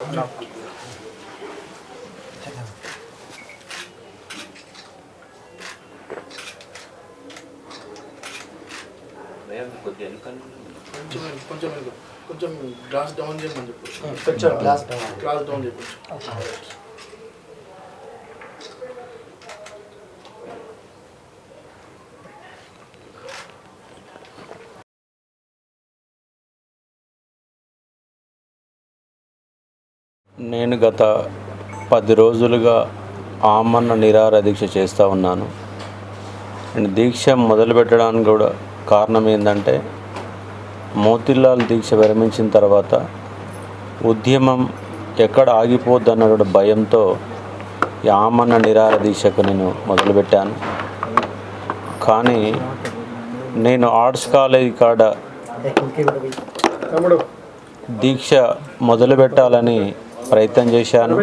కొంచెం కొంచెం వెనుక. కొంచెం గ్లాస్ డౌన్ చేయమని చెప్పు కొంచెం గ్లాస్ డౌన్ గ్లాస్ డౌన్ చెప్పు గత పది రోజులుగా ఆమరణ నిరాహార దీక్ష చేస్తూ ఉన్నాను. నేను దీక్ష మొదలుపెట్టడానికి కూడా కారణం ఏంటంటే మోతిలాల్ దీక్ష విరమించిన తర్వాత ఉద్యమం ఎక్కడ ఆగిపోద్దన్న భయంతో ఈ ఆమరణ నిరాహార దీక్షకు నేను మొదలుపెట్టాను కానీ నేను ఆర్ట్స్ కాలేజీ కాడ దీక్ష మొదలు పెట్టాలని ప్రయత్నం చేశాను.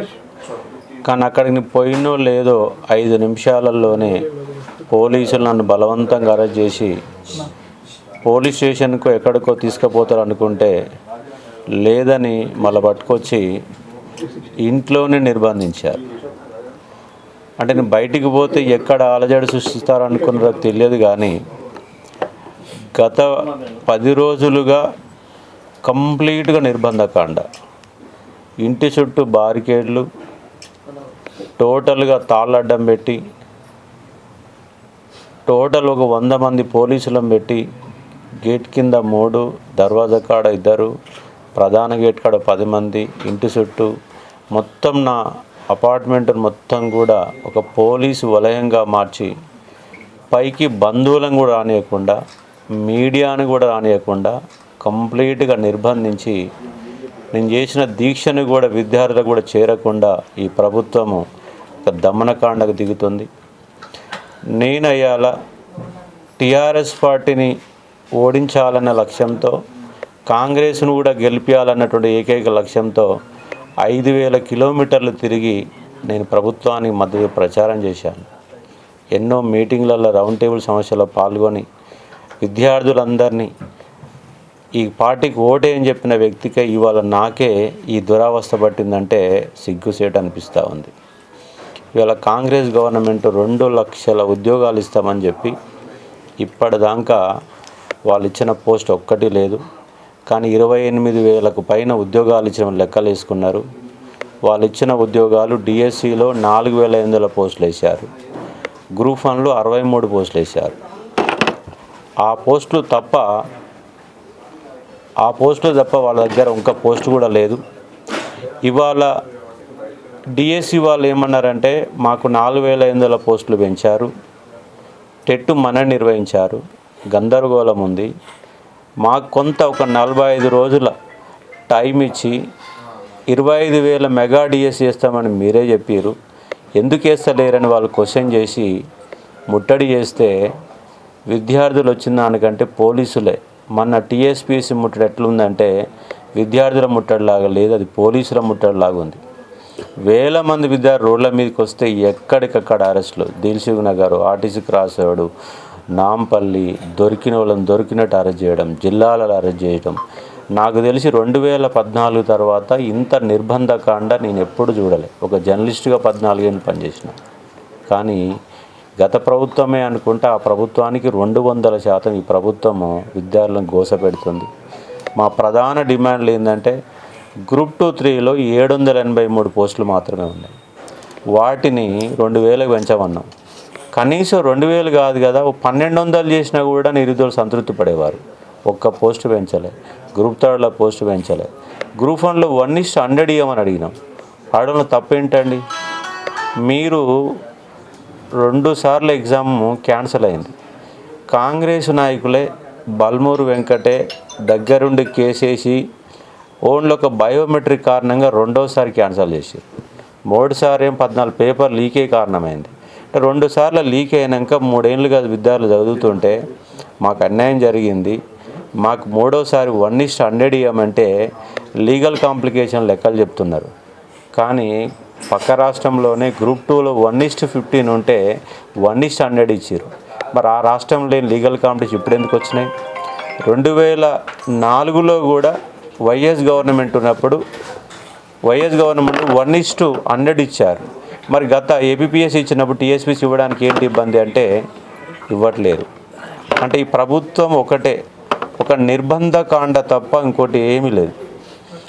కానీ అక్కడికి పోయినో లేదో ఐదు నిమిషాలలోనే పోలీసులు నన్ను బలవంతంగా అరెస్ట్ చేసి పోలీస్ స్టేషన్కు ఎక్కడికో తీసుకుపోతారు అనుకుంటే లేదని మళ్ళీ పట్టుకొచ్చి ఇంట్లోనే నిర్బంధించారు. అంటే నేను బయటికి పోతే ఎక్కడ అలజడి సృష్టిస్తారనుకున్నారో తెలియదు కానీ గత పది రోజులుగా కంప్లీట్గా నిర్బంధకాండ. ఇంటి చుట్టూ బారికేడ్లు టోటల్గా తాళ్ళడ్డం పెట్టి టోటల్ ఒక వంద మంది పోలీసులను పెట్టి గేట్ కింద మూడు దర్వాజా కాడ ఇద్దరు ప్రధాన గేట్ కాడ పది మంది ఇంటి చుట్టూ మొత్తం నా అపార్ట్మెంట్ మొత్తం కూడా ఒక పోలీసు వలయంగా మార్చి పైకి బంధువులను కూడా రానియకుండా మీడియాను కూడా రానియకుండా కంప్లీట్గా నిర్బంధించి నేను చేసిన దీక్షను కూడా విద్యార్థులకు కూడా చేరకుండా ఈ ప్రభుత్వము ఒక దమనకాండకు దిగుతుంది. నేను అయ్యాల టీఆర్ఎస్ పార్టీని ఓడించాలన్న లక్ష్యంతో కాంగ్రెస్ను కూడా గెలిపించాలన్నటువంటి ఏకైక లక్ష్యంతో ఐదు వేల కిలోమీటర్లు తిరిగి నేను ప్రభుత్వానికి మద్దతు ప్రచారం చేశాను. ఎన్నో మీటింగ్లలో రౌండ్ టేబుల్ సమస్యలో పాల్గొని విద్యార్థులందరినీ ఈ పార్టీకి ఓటేయని చెప్పిన వ్యక్తికే ఇవాళ నాకే ఈ దురావస్థ పట్టిందంటే సిగ్గుసేట అనిపిస్తూ ఉంది. ఇవాళ కాంగ్రెస్ గవర్నమెంట్ రెండు లక్షల ఉద్యోగాలు ఇస్తామని చెప్పి ఇప్పటిదాకా వాళ్ళు ఇచ్చిన పోస్ట్ ఒక్కటి లేదు. కానీ ఇరవై ఎనిమిది వేలకు పైన ఉద్యోగాలు ఇచ్చిన లెక్కలు వేసుకున్నారు. వాళ్ళు ఇచ్చిన ఉద్యోగాలు డిఎస్సిలో నాలుగు వేల ఎనిమిది వందల పోస్టులు వేశారు. గ్రూప్ వన్లో అరవై మూడు పోస్టులు వేశారు. ఆ పోస్టులు తప్ప ఆ పోస్టులు తప్ప వాళ్ళ దగ్గర ఇంకా పోస్ట్ కూడా లేదు. ఇవాళ డిఎస్సి వాళ్ళు ఏమన్నారంటే మాకు నాలుగు వేల ఐదు వందల పోస్టులు పెంచారు. టెట్టు మన నిర్వహించారు. గందరగోళం ఉంది. మాకు కొంత ఒక నలభై ఐదు రోజుల టైం ఇచ్చి ఇరవై ఐదు వేల మెగా డిఎస్ చేస్తామని మీరే చెప్పారు ఎందుకు వేస్తలేరని వాళ్ళు క్వశ్చన్ చేసి ముట్టడి చేస్తే విద్యార్థులు వచ్చిన దానికంటే పోలీసులే. మొన్న టీఎస్పీసీ ముట్టడి ఎట్లుందంటే విద్యార్థుల ముట్టడిలాగా లేదు అది పోలీసుల ముట్టడిలాగా ఉంది. వేల మంది విద్యార్థులు రోడ్ల మీదకి వస్తే ఎక్కడికక్కడ అరెస్టులు. Dilsukhnagar RTC cross road Nampally దొరికిన వాళ్ళని దొరికినట్టు అరెస్ట్ చేయడం జిల్లాలలో అరెస్ట్ చేయడం. నాకు తెలిసి రెండు వేల పద్నాలుగు తర్వాత ఇంత నిర్బంధకాండ నేను ఎప్పుడు చూడలే. ఒక జర్నలిస్ట్గా పద్నాలుగేళ్ళు పనిచేసిన. కానీ గత ప్రభుత్వమే అనుకుంటే ఆ ప్రభుత్వానికి రెండు వందల శాతం ఈ ప్రభుత్వము విద్యార్థులను గోసపెడుతుంది. మా ప్రధాన డిమాండ్లు ఏంటంటే గ్రూప్ టూ త్రీలో ఏడు వందల ఎనభై మూడు పోస్టులు మాత్రమే ఉన్నాయి. వాటిని రెండు వేలకు పెంచమన్నాం. కనీసం రెండు వేలు కాదు కదా పన్నెండు వందలు చేసినా కూడా నిరుద్యోగులు సంతృప్తి పడేవారు. ఒక్క పోస్ట్ పెంచలే. గ్రూప్ థర్డ్లో పోస్ట్ పెంచలే. గ్రూప్ వన్లో వన్ ఇస్ట్ హండ్రెడ్ ఇవ్వమని అడిగినాం. అడగడంలో తప్పేంటండి? మీరు రెండు సార్లు ఎగ్జామ్ క్యాన్సిల్ అయింది. కాంగ్రెస్ నాయకులే బల్మూరు వెంకటే దగ్గరుండి కేసేసి ఓన్లీ ఒక బయోమెట్రిక్ కారణంగా రెండోసారి క్యాన్సిల్ చేశారు. మూడుసారి ఏం పద్నాలుగు పేపర్ లీకే కారణమైంది. అంటే రెండు సార్లు లీక్ అయినాక మూడేళ్ళుగా విద్యార్థులు చదువుతుంటే మాకు అన్యాయం జరిగింది. మాకు మూడోసారి వన్ ఇస్ట్ హండ్రెడ్ ఇవ్వమంటే లీగల్ కాంప్లికేషన్ లెక్కలు చెప్తున్నారు. కానీ పక్క రాష్ట్రంలోనే గ్రూప్ టూలో వన్ ఇస్ట్ ఫిఫ్టీన్ ఉంటే వన్ ఇస్ట్ హండ్రెడ్ ఇచ్చారు మరి ఆ రాష్ట్రంలో లీగల్ కాంపిటీషన్ ఇప్పుడు ఎందుకు వచ్చినాయి? రెండు వేల నాలుగులో కూడా వైఎస్ గవర్నమెంట్ ఉన్నప్పుడు YS government one is to hundred ఇచ్చారు. మరి గత ఏబిపిఎస్ ఇచ్చినప్పుడు టీఎస్పీసీ ఇవ్వడానికి ఏంటి ఇబ్బంది అంటే ఇవ్వట్లేదు. అంటే ఈ ప్రభుత్వం ఒకటే ఒక నిర్బంధ కాండ తప్ప ఇంకోటి ఏమీ లేదు.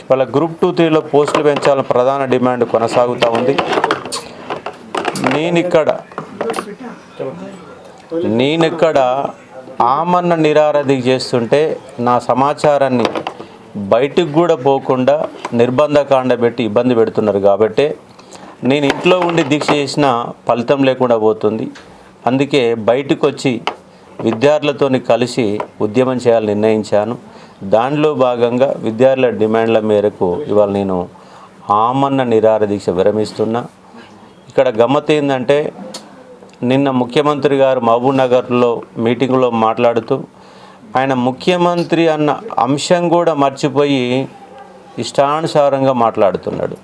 వాళ్ళ గ్రూప్ టూ త్రీలో పోస్టులు పెంచాలని ప్రధాన డిమాండ్ కొనసాగుతూ ఉంది. నేను ఇక్కడ నేను ఇక్కడ ఆమన్న నిరారధి చేస్తుంటే నా సమాచారాన్ని బయటికి కూడా పోకుండా నిర్బంధకాండ పెట్టి ఇబ్బంది పెడుతున్నారు కాబట్టి నేను ఇంట్లో ఉండి దీక్ష చేసిన ఫలితం లేకుండా పోతుంది. అందుకే బయటకు వచ్చి విద్యార్థులతో కలిసి ఉద్యమం చేయాలని నిర్ణయించాను. దానిలో భాగంగా విద్యార్థుల డిమాండ్ల మేరకు ఇవాళ నేను ఆమన్న నిరార దీక్ష విరమిస్తున్నా. ఇక్కడ గమ్మత్ ఏంటంటే నిన్న ముఖ్యమంత్రి గారు మహబూబ్ నగర్లో మీటింగ్లో మాట్లాడుతూ ఆయన ముఖ్యమంత్రి అన్న అంశం కూడా మర్చిపోయి ఇష్టానుసారంగా మాట్లాడుతున్నాడు.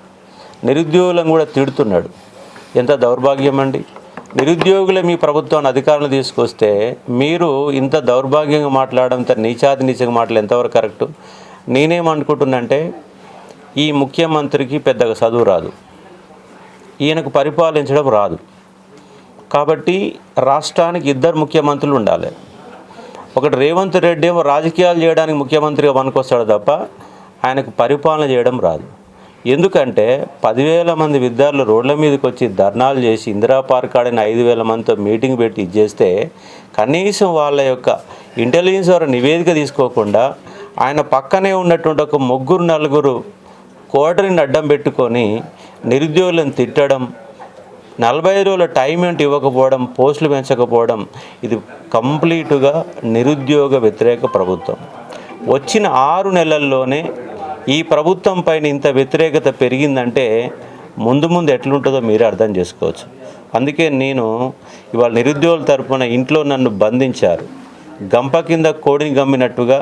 నిరుద్యోగులను కూడా తిడుతున్నాడు. ఎంత దౌర్భాగ్యం అండి నిరుద్యోగులే మీ ప్రభుత్వాన్ని అధికారులు తీసుకొస్తే మీరు ఇంత దౌర్భాగ్యంగా మాట్లాడడం ఇంత నీచాతి నీచంగా మాటలు ఎంతవరకు కరెక్టు? నేనేమనుకుంటున్నంటే ఈ ముఖ్యమంత్రికి పెద్దగా చదువు రాదు. ఈయనకు పరిపాలించడం రాదు. కాబట్టి రాష్ట్రానికి ఇద్దరు ముఖ్యమంత్రులు ఉండాలి. ఒకటి రేవంత్ రెడ్డి ఏమో రాజకీయాలు చేయడానికి ముఖ్యమంత్రిగా పనికొస్తాడు తప్ప ఆయనకు పరిపాలన చేయడం రాదు. ఎందుకంటే పదివేల మంది విద్యార్థులు రోడ్ల మీదకి వచ్చి ధర్నాలు చేసి ఇందిరా పార్క్ ఆడిన ఐదు వేల మందితో మీటింగ్ పెట్టి ఇచ్చేస్తే కనీసం వాళ్ళ యొక్క ఇంటెలిజెన్స్ ద్వారా నివేదిక తీసుకోకుండా ఆయన పక్కనే ఉన్నటువంటి ఒక ముగ్గురు నలుగురు కోటరిని అడ్డం పెట్టుకొని నిరుద్యోగులను తిట్టడం నలభై రోజుల టైం ఏంటి ఇవ్వకపోవడం పోస్టులు పెంచకపోవడం ఇది కంప్లీటుగా నిరుద్యోగ వ్యతిరేక ప్రభుత్వం. వచ్చిన ఆరు నెలల్లోనే ఈ ప్రభుత్వం పైన ఇంత వ్యతిరేకత పెరిగిందంటే ముందు ముందు ఎట్లుంటుందో మీరే అర్థం చేసుకోవచ్చు. అందుకే నేను ఇవాళ నిరుద్యోగుల తరపున ఇంట్లో నన్ను బంధించారు. గంప కింద కోడిని గమ్మినట్టుగా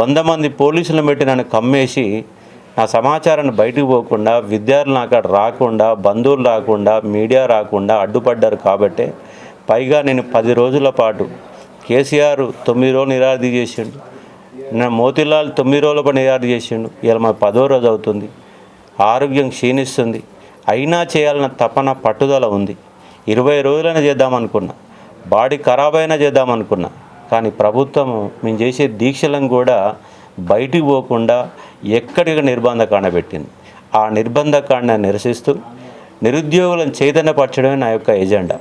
వంద మంది పోలీసులను పెట్టి నన్ను కమ్మేసి నా సమాచారాన్ని బయటకు పోకుండా విద్యార్థులు నాకు అక్కడ రాకుండా బంధువులు రాకుండా మీడియా రాకుండా అడ్డుపడ్డారు కాబట్టే పైగా నేను పది రోజుల పాటు కేసీఆర్ తొమ్మిది రోజులు నిరాధి చేసిండు. నా మోతిలాల్ తొమ్మిది రోజుల పని ఏర్పాటు చేసిండు. ఇలా మా పదో రోజు అవుతుంది. ఆరోగ్యం క్షీణిస్తుంది. అయినా చేయాలన్న తపన పట్టుదల ఉంది. ఇరవై రోజులైనా చేద్దామనుకున్నా బాడీ ఖరాబ్ అయినా చేద్దామనుకున్నా కానీ ప్రభుత్వం మేము చేసే దీక్షలను కూడా బయటికి పోకుండా ఎక్కడికి నిర్బంధకాండ పెట్టింది. ఆ నిర్బంధకాండ నిరసిస్తూ నిరుద్యోగులను చైతన్యపరచడమే నా యొక్క ఎజెండా.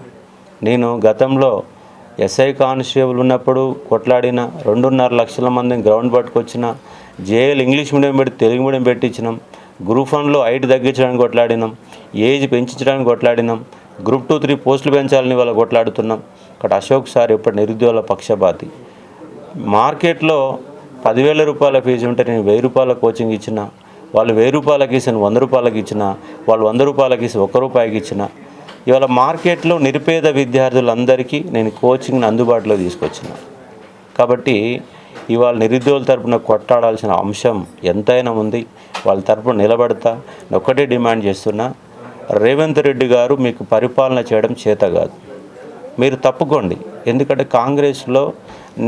నేను గతంలో ఎస్ఐ కానిస్టేబుల్ ఉన్నప్పుడు కొట్లాడిన రెండున్నర లక్షల మందిని గ్రౌండ్ పట్టుకొచ్చిన జేఎల్ ఇంగ్లీష్ మీడియం పెట్టి తెలుగు మీడియం పెట్టించినాం. గ్రూప్ వన్లో హైట్ తగ్గించడానికి కొట్లాడినాం. ఏజ్ పెంచడానికి కొట్లాడినాం. గ్రూప్ టూ త్రీ పోస్టులు పెంచాలని వాళ్ళ కొట్లాడుతున్నాం. ఇక్కడ అశోక్ సార్ ఇప్పుడు నిరుద్యోగుల పక్షపాతి. మార్కెట్లో పదివేల రూపాయల ఫీజు ఉంటే నేను వెయ్యి రూపాయల కోచింగ్ ఇచ్చిన వాళ్ళు వెయ్యి రూపాయలకి ఇచ్చిన వంద రూపాయలకి ఇచ్చిన వాళ్ళు వంద రూపాయలకి ఇచ్చి ఒక్క రూపాయికి ఇచ్చిన ఇవాళ మార్కెట్లో నిరుపేద విద్యార్థులందరికీ నేను కోచింగ్ని అందుబాటులో తీసుకొచ్చిన. కాబట్టి ఇవాళ నిరుద్యోగుల తరపున కొట్టాడాల్సిన అంశం ఎంతైనా ఉంది. వాళ్ళ తరపున నిలబడతా ఒక్కటే డిమాండ్ చేస్తున్నా రేవంత్ రెడ్డి గారు మీకు పరిపాలన చేయడం చేత కాదు. మీరు తప్పుకోండి. ఎందుకంటే కాంగ్రెస్లో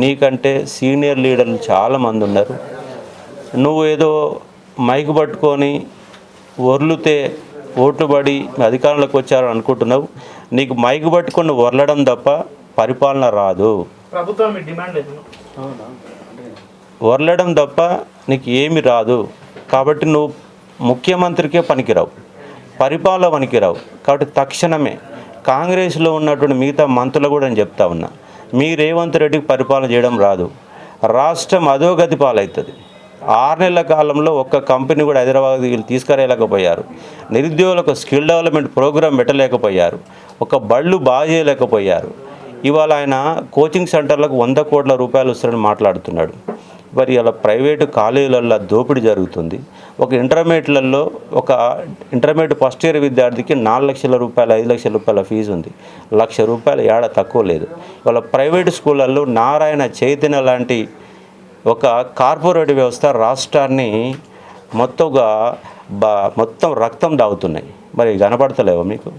నీకంటే సీనియర్ లీడర్లు చాలామంది ఉన్నారు. నువ్వు ఏదో మైకు పట్టుకొని ఒర్లుతే ఓట్లు పడి అధికారంలోకి వచ్చారు అనుకుంటున్నావు. నీకు మైకు పట్టుకొని ఒర్లడం తప్ప పరిపాలన రాదు. ప్రభుత్వం మీ డిమాండ్ లేదు. ఒర్లడం తప్ప నీకు ఏమి రాదు. కాబట్టి నువ్వు ముఖ్యమంత్రికే పనికిరావు. పరిపాలన పనికిరావు. కాబట్టి తక్షణమే కాంగ్రెస్లో ఉన్నటువంటి మిగతా మంత్రులు కూడా నేను చెప్తా ఉన్నా మీ రేవంత్ రెడ్డికి పరిపాలన చేయడం రాదు. రాష్ట్రం అధోగతి పాలవుతుంది. ఆరు నెలల కాలంలో ఒక్క కంపెనీ కూడా హైదరాబాద్ వీళ్ళు తీసుకురాలేకపోయారు. నిరుద్యోగులకు స్కిల్ డెవలప్మెంట్ ప్రోగ్రాం పెట్టలేకపోయారు. ఒక బళ్ళు బాగా చేయలేకపోయారు. ఇవాళ ఆయన కోచింగ్ సెంటర్లకు వంద కోట్ల రూపాయలు వస్తారని మాట్లాడుతున్నాడు. మరి ఇలా ప్రైవేటు కాలేజీలలో దోపిడీ జరుగుతుంది. ఒక ఇంటర్మీడియట్లలో ఒక ఇంటర్మీడియట్ ఫస్ట్ ఇయర్ విద్యార్థికి నాలుగు లక్షల రూపాయలు ఐదు లక్షల రూపాయల ఫీజు ఉంది. లక్ష రూపాయలు ఏడ తక్కువ లేదు. వాళ్ళ ప్రైవేట్ స్కూళ్ళల్లో నారాయణ చైతన్య లాంటి ఒక కార్పొరేట్ వ్యవస్థ రాష్ట్రాన్ని మొత్తంగా బా మొత్తం రక్తం దాగుతున్నాయి. మరి కనపడతలేవా మీకు?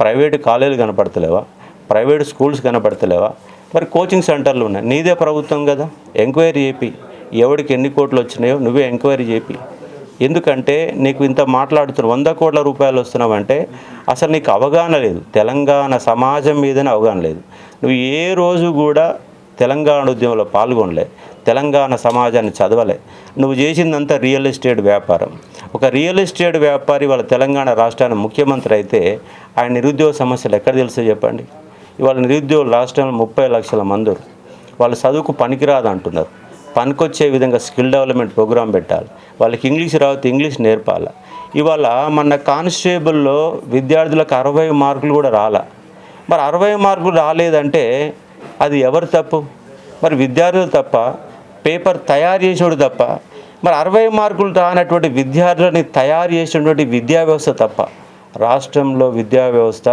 ప్రైవేటు కాలేజీలు కనపడతలేవా? Private schools కనపడతలేవా? మరి కోచింగ్ సెంటర్లు ఉన్నాయి. నీదే ప్రభుత్వం కదా. ఎంక్వైరీ చేపి. ఎవడికి ఎన్ని కోట్లు వచ్చినాయో నువ్వే ఎంక్వైరీ చేపి. ఎందుకంటే నీకు ఇంత మాట్లాడుతున్న వంద కోట్ల రూపాయలు వస్తున్నావంటే అసలు నీకు అవగాహన లేదు. తెలంగాణ సమాజం మీదనే అవగాహన లేదు. నువ్వు ఏ రోజు కూడా తెలంగాణ ఉద్యమంలో పాల్గొనలే. తెలంగాణ సమాజాన్ని చదవలే. నువ్వు చేసిందంతా రియల్ ఎస్టేట్ వ్యాపారం. ఒక రియల్ ఎస్టేట్ వ్యాపారి వాళ్ళ తెలంగాణ రాష్ట్రానికి ముఖ్యమంత్రి అయితే ఆయన నిరుద్యోగ సమస్యలు ఎక్కడ తెలుసో చెప్పండి? ఇవాళ నిరుద్యోగులు రాష్ట్రంలో ముప్పై లక్షల మంది వాళ్ళ వాళ్ళు చదువుకు పనికిరాదు అంటున్నారు. పనికొచ్చే విధంగా స్కిల్ డెవలప్మెంట్ ప్రోగ్రామ్ పెట్టాలి. వాళ్ళకి ఇంగ్లీష్ రావద్దు ఇంగ్లీష్ నేర్పాలి? ఇవాళ మన కానిస్టేబుల్లో విద్యార్థులకు అరవై మార్కులు కూడా రాలా. మరి అరవై మార్కులు రాలేదంటే అది ఎవరు తప్పు? మరి విద్యార్థులు తప్ప పేపర్ తయారు చేసేవాడు తప్ప మరి అరవై మార్కులు రానటువంటి విద్యార్థులని తయారు చేసినటువంటి విద్యా వ్యవస్థ తప్ప రాష్ట్రంలో విద్యా వ్యవస్థ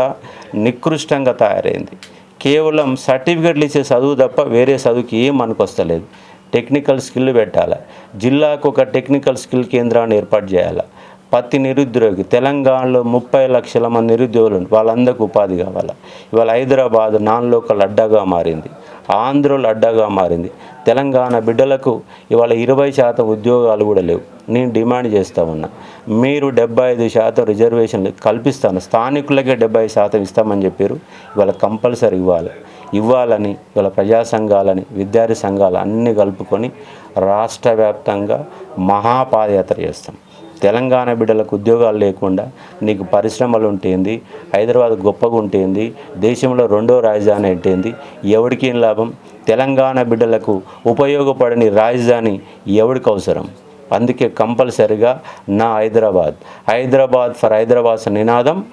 నికృష్టంగా తయారైంది. కేవలం సర్టిఫికెట్లు ఇచ్చే చదువు తప్ప వేరే చదువుకి ఏం మనకొస్తలేదు. టెక్నికల్ స్కిల్ పెట్టాలి జిల్లాకు ఒక టెక్నికల్ స్కిల్ కేంద్రాన్ని ఏర్పాటు చేయాలి ప్రతి నిరుద్యోగి తెలంగాణలో ముప్పై లక్షల మంది నిరుద్యోగులు వాళ్ళందరికీ ఉపాధి కావాలి. ఇవాళ హైదరాబాద్ నాన్ లోకల్ అడ్డాగా మారింది. ఆంధ్రుల అడ్డాగా మారింది. తెలంగాణ బిడ్డలకు ఇవాళ ఇరవై శాతం ఉద్యోగాలు కూడా లేవు. నేను డిమాండ్ చేస్తూ ఉన్నా. మీరు డెబ్బై ఐదు శాతం రిజర్వేషన్లు కల్పిస్తాను. స్థానికులకే డెబ్బై శాతం ఇస్తామని చెప్పారు. ఇవాళ కంపల్సరీ ఇవ్వాలి. ఇవ్వాలని ఇవాళ ప్రజా సంఘాలని విద్యార్థి సంఘాలు అన్నీ కలుపుకొని రాష్ట్ర వ్యాప్తంగా మహాపాదయాత్ర చేస్తాం. తెలంగాణ బిడ్డలకు ఉద్యోగాలు లేకుండా నీకు పరిశ్రమలు ఉంటేంది హైదరాబాద్ గొప్పగా ఉంటేంది దేశంలో రెండో రాజధాని ఏంటేంది ఎవరికి ఏం లాభం? తెలంగాణ బిడ్డలకు ఉపయోగపడని రాజధాని ఎవరికి అవసరం? అందుకే కంపల్సరిగా నా హైదరాబాద్. హైదరాబాద్ ఫర్ హైదరాబాద్ నినాదం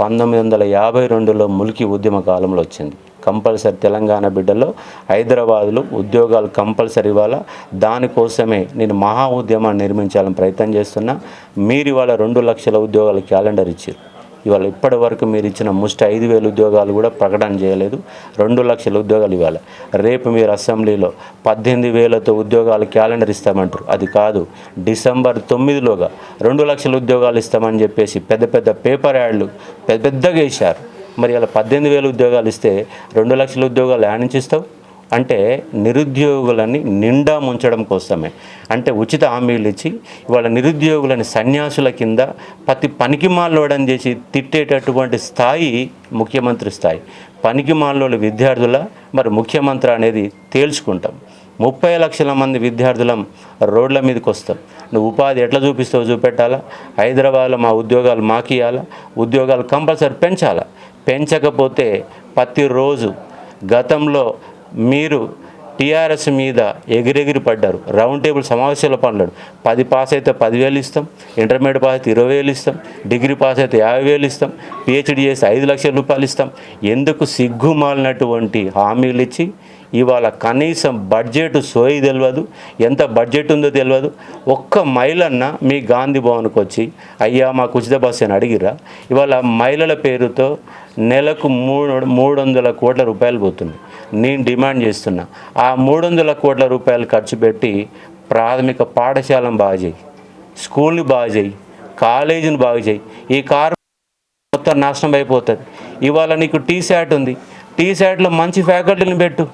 పంతొమ్మిది వందల యాభై రెండులో ములికి ఉద్యమ కాలంలో వచ్చింది. కంపల్సరీ తెలంగాణ బిడ్డలో హైదరాబాద్లో ఉద్యోగాలు కంపల్సరీ ఇవ్వాలా? దానికోసమే నేను మహా ఉద్యమాన్ని నిర్మించాలని ప్రయత్నం చేస్తున్నా. మీరు ఇవాళ రెండు లక్షల ఉద్యోగాల క్యాలెండర్ ఇచ్చారు ఇవాళ ఇప్పటి వరకు మీరు ఇచ్చిన ముష్టి ఐదు వేల ఉద్యోగాలు కూడా ప్రకటన చేయలేదు. రెండు లక్షల ఉద్యోగాలు ఇవ్వాలి? రేపు మీరు అసెంబ్లీలో పద్దెనిమిది వేలతో ఉద్యోగాలు క్యాలెండర్ ఇస్తామంటారు. అది కాదు డిసెంబర్ తొమ్మిదిలోగా రెండు లక్షల ఉద్యోగాలు ఇస్తామని చెప్పేసి పెద్ద పెద్ద పేపర్ యాడ్లు పెద్ద పెద్దగా వేశారు. మరి ఇలా పద్దెనిమిది వేల ఉద్యోగాలు ఇస్తే రెండు లక్షల ఉద్యోగాలు యాడ్ నుంచి ఇస్తావు? అంటే నిరుద్యోగులని నిండా ముంచడం కోసమే. అంటే ఉచిత హామీలు ఇచ్చి ఇవాళ నిరుద్యోగులని సన్యాసుల కింద ప్రతి పనికి మాల్లోడని చేసి తిట్టేటటువంటి స్థాయి ముఖ్యమంత్రి స్థాయి. పనికి మాలోని విద్యార్థుల మరి ముఖ్యమంత్రి అనేది తేల్చుకుంటాం. ముప్పై లక్షల మంది విద్యార్థులం రోడ్ల మీదకి వస్తాం. నువ్వు ఉపాధి ఎట్లా చూపిస్తావు చూపెట్టాలా? హైదరాబాద్లో మా ఉద్యోగాలు మాకు ఇవ్వాలా ఉద్యోగాలు కంపల్సరీ పెంచాలా? పెంచకపోతే ప్రతిరోజు గతంలో మీరు టీఆర్ఎస్ మీద ఎగిరెగిరి పడ్డారు. రౌండ్ టేబుల్ సమావేశాలు పనులు పది పాస్ అయితే పదివేలు ఇస్తాం ఇంటర్మీడియట్ పాస్ అయితే ఇరవై వేలు ఇస్తాం డిగ్రీ పాస్ అయితే యాభై వేలు ఇస్తాం పిహెచ్డి చేస్తే ఐదు లక్షల రూపాయలు ఇస్తాం. ఎందుకు సిగ్గుమాలినటువంటి హామీలు ఇచ్చి ఇవాళ కనీసం బడ్జెట్ సోయి తెలియదు ఎంత బడ్జెట్ ఉందో తెలియదు ఒక్క మైలన్న మీ గాంధీ భవన్కి వచ్చి అయ్యా మాకు ఉచిత బస్సు అని అడిగిరా ఇవాళ మహిళల పేరుతో నెలకు మూడు మూడు వందల కోట్ల రూపాయలు పోతుంది. నేను డిమాండ్ చేస్తున్నా. ఆ మూడు వందల కోట్ల రూపాయలు ఖర్చు పెట్టి ప్రాథమిక పాఠశాలను బాగా చేయి. స్కూల్ని బాగా చేయి. కాలేజీని బాగా చేయి. ఈ కారు మొత్తం నాశనం అయిపోతుంది. ఇవాళ నీకు టీ శాట్ ఉంది. టీ శాట్లో మంచి ఫ్యాకల్టీని పెట్టు.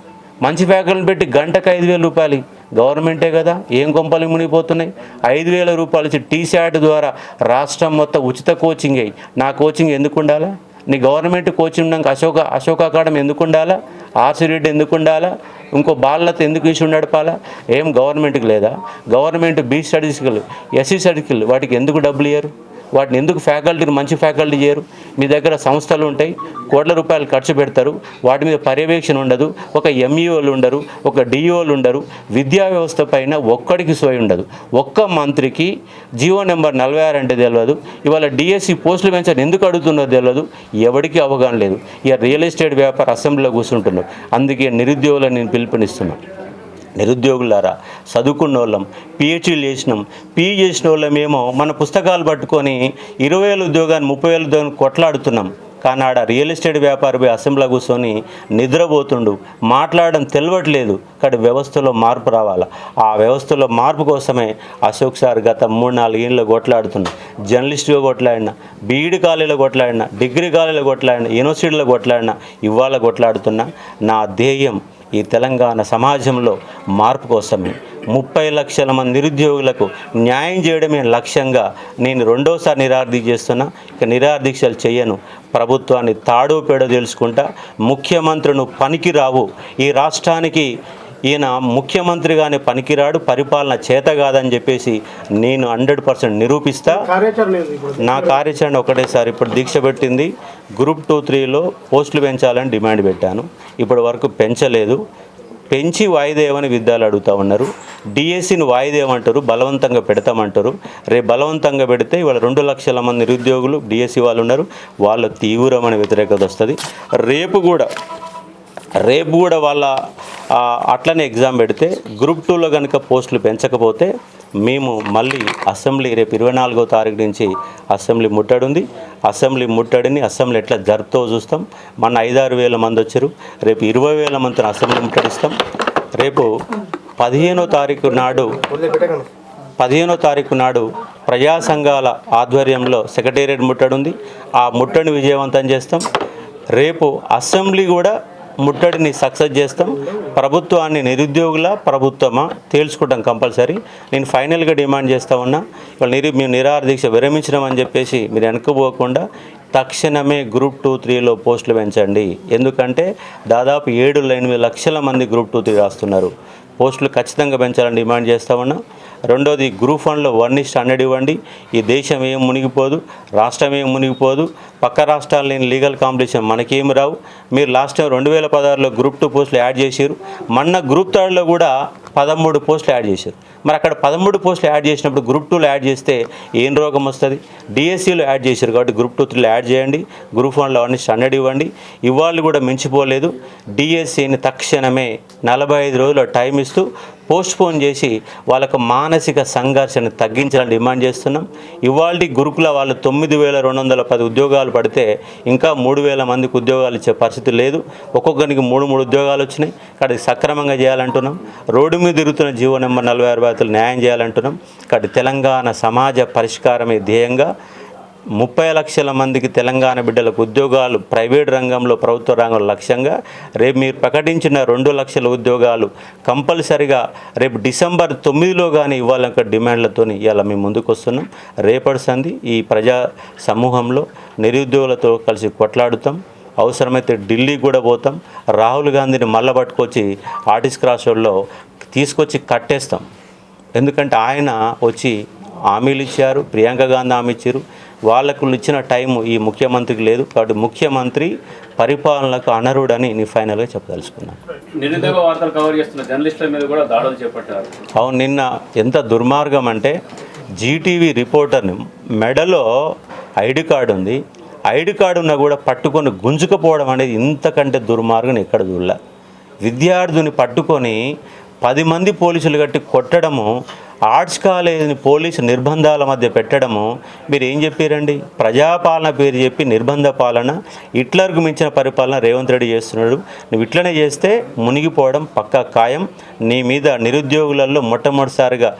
మంచి ఫ్యాకల్టీని పెట్టి గంటకు ఐదు వేల రూపాయలు గవర్నమెంటే కదా ఏం కొంపలు మునిగిపోతున్నాయి? ఐదు వేల రూపాయలు ఇచ్చి టీ ద్వారా రాష్ట్రం మొత్తం ఉచిత కోచింగ్ అయ్యి నా కోచింగ్ ఎందుకు ఉండాలా? నీ గవర్నమెంట్ కోచింగ్ ఉన్నాక అశోక అశోక అకాడమీ ఎందుకు ఉండాలా? ఆర్సీ రెడ్డి ఎందుకు ఉండాలా? ఇంకో బాలలతో ఎందుకు ఇష్యూ నడపాలా ఏం గవర్నమెంట్కి లేదా? గవర్నమెంట్ బీ స్టడీస్కి ఎస్సీ స్టడీస్కి వాటికి ఎందుకు డబ్బులు ఇయ్యరు? వాటిని ఎందుకు ఫ్యాకల్టీని మంచి ఫ్యాకల్టీ చేయరు? మీ దగ్గర సంస్థలు ఉంటాయి కోట్ల రూపాయలు ఖర్చు పెడతారు వాటి మీద పర్యవేక్షణ ఉండదు ఒక ఎంఈఓలు ఉండరు ఒక డిఈఓలు ఉండరు విద్యా వ్యవస్థ పైన ఒక్కడికి సోయి ఉండదు. ఒక్క మంత్రికి జియో నెంబర్ నలభై ఆరు అంటే తెలియదు ఇవాళ డిఎస్సి పోస్టులు పెంచని ఎందుకు అడుగుతున్నదో తెలియదు ఎవరికి అవగాహన లేదు. ఇక రియల్ ఎస్టేట్ వ్యాపార అసెంబ్లీలో కూర్చుంటున్నారు. అందుకే నిరుద్యోగులను నేను పిలుపునిస్తున్నాను నిరుద్యోగులారా చదువుకున్న వాళ్ళం పిహెచ్డీలు చేసినాం పీజీ చేసిన వాళ్ళమేమో మన పుస్తకాలు పట్టుకొని ఇరవై వేల ఉద్యోగాన్ని ముప్పై వేల ఉద్యోగాన్ని కొట్లాడుతున్నాం. కానీ ఆడ రియల్ ఎస్టేట్ వ్యాపారి అసెంబ్లీ కూర్చొని నిద్రపోతుండు. మాట్లాడడం తెలియట్లేదు కానీ వ్యవస్థలో మార్పు రావాలి? ఆ వ్యవస్థలో మార్పు కోసమే అశోక్ సార్ గత మూడు నాలుగు ఏళ్ళు కొట్లాడుతున్నా. జర్నలిస్ట్గా కొట్లాడినా బీఈడి కాలేజీలో కొట్లాడినా డిగ్రీ కాలేజీలో కొట్లాడినా యూనివర్సిటీలో కొట్లాడినా ఇవాళ కొట్లాడుతున్నా. నా ధ్యేయం ఈ తెలంగాణ సమాజంలో మార్పు కోసమే ముప్పై లక్షల మంది నిరుద్యోగులకు న్యాయం చేయడమే లక్ష్యంగా నేను రెండోసారి నిరార్థి చేస్తున్నా. ఇక నిరాదీక్షలు చేయను. ప్రభుత్వాన్ని తాడో పేడో తెలుసుకుంటా. ముఖ్యమంత్రులు పనికిరావు. ఈ రాష్ట్రానికి ఈయన ముఖ్యమంత్రిగానే పనికిరాడు పరిపాలన చేత కాదని చెప్పేసి నేను హండ్రెడ్ పర్సెంట్ నిరూపిస్తా. నా కార్యాచరణ ఒకటేసారి ఇప్పుడు దీక్ష పెట్టింది. గ్రూప్ టూ త్రీలో పోస్టులు పెంచాలని డిమాండ్ పెట్టాను. ఇప్పటి వరకు పెంచలేదు. పెంచి వాయిదేయమని విద్యాలు అడుగుతూ ఉన్నారు. డిఎస్సిని వాయిదేయమంటారు బలవంతంగా పెడతామంటారు. రేపు బలవంతంగా పెడితే ఇవాళ రెండు లక్షల మంది నిరుద్యోగులు డిఎస్సి వాళ్ళు ఉన్నారు. వాళ్ళ తీవ్రమైన వ్యతిరేకత వస్తుంది. రేపు కూడా రేపు కూడా వాళ్ళ అట్లనే ఎగ్జామ్ పెడితే గ్రూప్ టూలో కనుక పోస్టులు పెంచకపోతే మేము మళ్ళీ అసెంబ్లీ రేపు ఇరవై నాలుగో తారీఖు నుంచి అసెంబ్లీ ముట్టడి ఉంది అసెంబ్లీ ముట్టడిని అసెంబ్లీ ఎట్లా జరుపుతో చూస్తాం. మన ఐదారు వేల మంది వచ్చారు. రేపు ఇరవై వేల మందిని అసెంబ్లీ ముట్టడిస్తాం. రేపు పదిహేనో తారీఖు నాడు పదిహేనో తారీఖు నాడు ప్రజా సంఘాల ఆధ్వర్యంలో సెక్రటేరియట్ ముట్టడి ఉంది ఆ ముట్టడిని విజయవంతం చేస్తాం. రేపు అసెంబ్లీ కూడా ముట్టడిని సక్సెస్ చేస్తాం. ప్రభుత్వాన్ని నిరుద్యోగుల ప్రభుత్వమా? తేల్చుకుంటాం కంపల్సరీ. నేను ఫైనల్గా డిమాండ్ చేస్తా ఉన్నా ఇవాళ నిరు మేము నిరాహార దీక్ష విరమించడం అని చెప్పేసి మీరు వెనుకపోకుండా తక్షణమే గ్రూప్ టూ త్రీలో పోస్టులు పెంచండి. ఎందుకంటే దాదాపు ఏడు ఎనిమిది లక్షల మంది గ్రూప్ టూ త్రీ రాస్తున్నారు. పోస్టులు ఖచ్చితంగా పెంచాలని డిమాండ్ చేస్తా ఉన్నా. రెండోది గ్రూప్ వన్లో వన్ ఇస్ట్ హండ్రెడ్ ఇవ్వండి. ఈ దేశం ఏం మునిగిపోదు రాష్ట్రం ఏం మునిగిపోదు పక్క రాష్ట్రాలు లేని లీగల్ కాంపిటీషన్ మనకేం రావు. మీరు లాస్ట్ టైం రెండు వేల పదహారులో గ్రూప్ టూ పోస్టులు యాడ్ చేశారు. మొన్న గ్రూప్ థర్డ్లో కూడా పదమూడు పోస్టులు యాడ్ చేశారు. మరి అక్కడ పదమూడు పోస్టులు యాడ్ చేసినప్పుడు గ్రూప్ టూలో యాడ్ చేస్తే ఏం రోగం వస్తుంది? డిఎస్సిలో యాడ్ చేశారు కాబట్టి గ్రూప్ టూ త్రీలో యాడ్ చేయండి. గ్రూప్ వన్లో అన్ని స్టాండర్డ్ ఇవ్వండి. ఇవాళ కూడా మించిపోలేదు. డిఎస్సిని తక్షణమే నలభై ఐదు రోజుల టైం ఇస్తూ పోస్ట్పోన్ చేసి వాళ్ళకు మానసిక సంఘర్షణ తగ్గించాలని డిమాండ్ చేస్తున్నాం. ఇవాళ గురుకుల వాళ్ళు తొమ్మిది వేల రెండు వందల పది ఉద్యోగాలు పడితే ఇంకా మూడు వేల మందికి ఉద్యోగాలు ఇచ్చే పరిస్థితి లేదు. ఒక్కొక్కరికి మూడు మూడు ఉద్యోగాలు వచ్చినాయి. కాబట్టి సక్రమంగా చేయాలంటున్నాం. రోడ్డు మీద తిరుగుతున్న జీవో నెంబర్ నలభై ఆరు బాధితులు న్యాయం చేయాలంటున్నాం. కాబట్టి తెలంగాణ సమాజ పరిష్కారమే ధ్యేయంగా ముప్పై లక్షల మందికి తెలంగాణ బిడ్డలకు ఉద్యోగాలు ప్రైవేట్ రంగంలో ప్రభుత్వ రంగంలో లక్ష్యంగా రేపు మీరు ప్రకటించిన రెండు లక్షల ఉద్యోగాలు కంపల్సరిగా రేపు డిసెంబర్ తొమ్మిదిలో కానీ ఇవ్వాలన్న డిమాండ్లతో ఇవాళ మేము ముందుకు వస్తున్నాం. రేపటి సంధి ఈ ప్రజా సమూహంలో నిరుద్యోగులతో కలిసి కొట్లాడుతాం. అవసరమైతే ఢిల్లీ కూడా పోతాం. రాహుల్ గాంధీని మళ్ళా పట్టుకొచ్చి ఆర్టిస్ట్ క్రాస్ రోడ్లో తీసుకొచ్చి కట్టేస్తాం. ఎందుకంటే ఆయన వచ్చి హామీలు ఇచ్చారు ప్రియాంక గాంధీ హామీ ఇచ్చారు. వాళ్ళకు ఇచ్చిన టైం ఈ ముఖ్యమంత్రికి లేదు. కాబట్టి ముఖ్యమంత్రి పరిపాలనకు అనర్హుడని నేను ఫైనల్గా చెప్పదలుచుకున్నాను. నిరుద్యోగ వార్తలు కవర్ చేస్తున్న జర్నలిస్టుల మీద కూడా దాడులు చేపట్టారు. అవును నిన్న ఎంత దుర్మార్గం అంటే జీటీవీ రిపోర్టర్ని మెడలో ఐడి కార్డు ఉంది. ఐడి కార్డు ఉన్నా కూడా పట్టుకొని గుంజుకపోవడం అనేది ఇంతకంటే దుర్మార్గం ఎక్కడ చూడలే. విద్యార్థిని పట్టుకొని పది మంది పోలీసులు కట్టి కొట్టడము ఆర్ట్స్ కాలేజీని పోలీసు నిర్బంధాల మధ్య పెట్టడము మీరు ఏం చెప్పారండి? ప్రజాపాలన పేరు చెప్పి నిర్బంధ పాలన హిట్లర్కు మించిన పరిపాలన రేవంత్ రెడ్డి చేస్తున్నాడు. నువ్వు ఇట్లనే చేస్తే మునిగిపోవడం పక్కా ఖాయం. నీ మీద నిరుద్యోగులలో మొట్టమొదటిసారిగా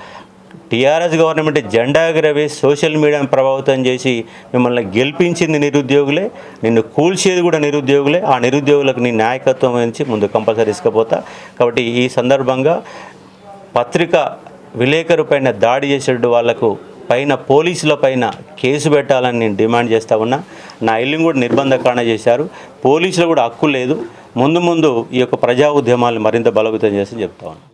టీఆర్ఎస్ గవర్నమెంట్ జెండా ఎగరవేసి సోషల్ మీడియాను ప్రభావితం చేసి మిమ్మల్ని గెలిపించింది నిరుద్యోగులే. నిన్ను కూల్చేది కూడా నిరుద్యోగులే. ఆ నిరుద్యోగులకు నీ నాయకత్వం నుంచి ముందు కంపల్సరీ ఇసుకపోతా కాబట్టి ఈ సందర్భంగా పత్రిక విలేకరు పైన దాడి చేసేటు వాళ్ళకు పైన పోలీసుల పైన కేసు పెట్టాలని నేను డిమాండ్ చేస్తా ఉన్నా. నా ఇల్లుని కూడా నిర్బంధకారణ చేశారు. పోలీసులు కూడా హక్కు లేదు. ముందు ముందు ఈ యొక్క ప్రజా ఉద్యమాలను మరింత బలోపేతం చేసి చెప్తా ఉన్నా.